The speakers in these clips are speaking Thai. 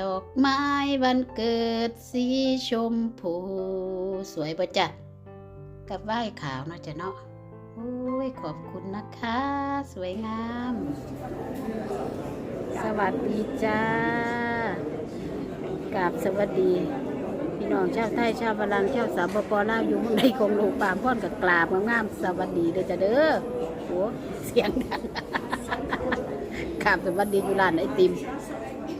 ดอกไม้วันเกิดสีชมพู สวยปะจ๊ะกับไหว้ขาวเนาะจ๊ะเนาะโอ้ยขอบคุณนะคะ สวยงาม สวัสดีจ้ากราบสวัสดีพี่น้องชาวไทยชาวบาลังชาวสามปปลาวอยู่มืองใดของโลกปามพ่อนกับกราบงามสวัสดีเด้อจ้ะเด้อโอ้เสียงดังกราบสวัสดีอยู่ร้านไอติม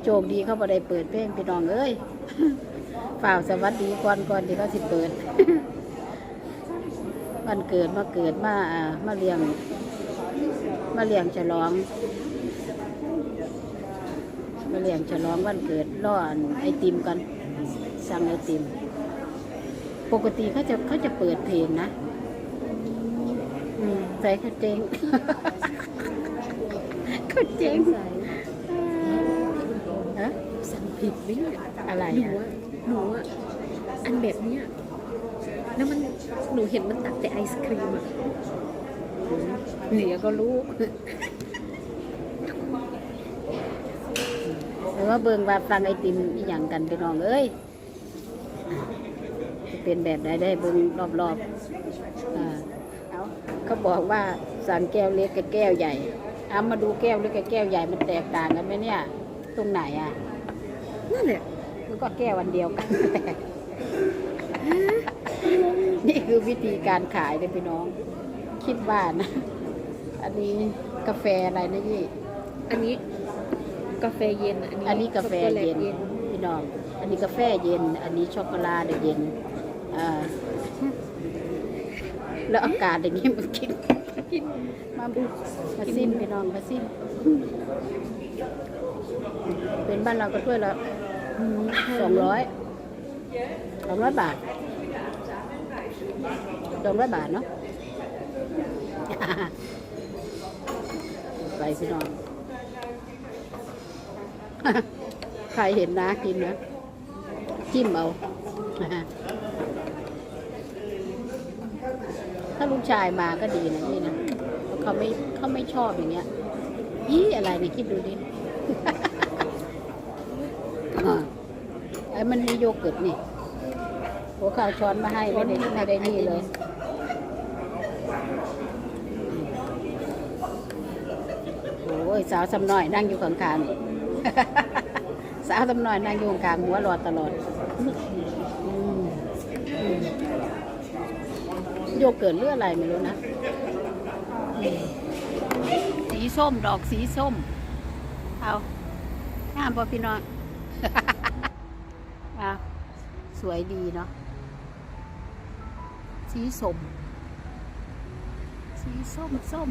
โชคดีเขาบ่ได้เปิดเพลงพี่น้องเอ้ยฝ่าวสวัสดีก่อนก่อนที่เขาสิเปิด วันเกิดมาเกิดมาอ่ามาเลี้ยง มาเลี้ยงฉลอง มาเลี้ยงฉลองวันเกิดร่อนไอติมกัน สั่งไอติม ปกติเขาจะเขาจะเปิดเพลงนะอืมใส่เขาเจง เขาเจงฮะสั่ง ผิดไหมเนี่ยอะไรหนูอะอะ หนูอะอันแบบเนี้ยแล้วมันหนูเห็นมันตักแต่ไอศครีมอะเดี๋ยวก็รู้หรือว่าเบิ่งว่าฟังไอติมอหย่างกันไปน้องเอ้ยจะเป็นแบบใดได้เบิ่งรอบๆอ่าเอาเขาบอกว่าสั่งแก้วเล็กกับแก้วใหญ่เอามาดูแก้วเล็กกับแก้วใหญ่มันแตกต่างกันไหมเนี่ย ตรงไหนอะ นั่นแหละมันก็แก้ววันเดียวกันนี่คือวิธีการขายเลยพี่น้อง คิดว่านะ อันนี้กาแฟอะไรนะยี่ อันนี้กาแฟเย็น อันนี้กาแฟช็อโลตเย็นพี่น้อง อันนี้กาแฟเย็น อันนี้ช็อกโกแลตเย็น อ่า แล้วอากาศอย่างนี้มันกิน กินมาบุมาซิมพี่น้องมาซิมเป็นบ้านเราก็ถ้วยละสองร้อยสองร้อยบาทสองร้อยบาทเนาะไปพี่น้องใครเห็นนะกินนะจิ้มเอา ถ้าลูกชายมาก็ดีนะนี่นะเขาไม่เขาไม่ชอบอย่างเงี้ยยี่อะไรเนี่ยคิดดูดิอ่าไอ้มันมีโยเกิร์ตนี่หัวข่าวช้อนมาให้ไม่ได้ไม่ได้นี่เลยโอ้ยสาวสำน้อยนั่งอยู่ข้างๆสาวสำน้อยนั่งอยู่ข้างๆหัวรอดตลอดอืม โยเกิร์ตหรืออะไรไม่รู้นะ สีส้มดอกสีส้ม เอางามพอพี่น้องเอาสวยดีเนาะ สีส้ม สีส้มส้ม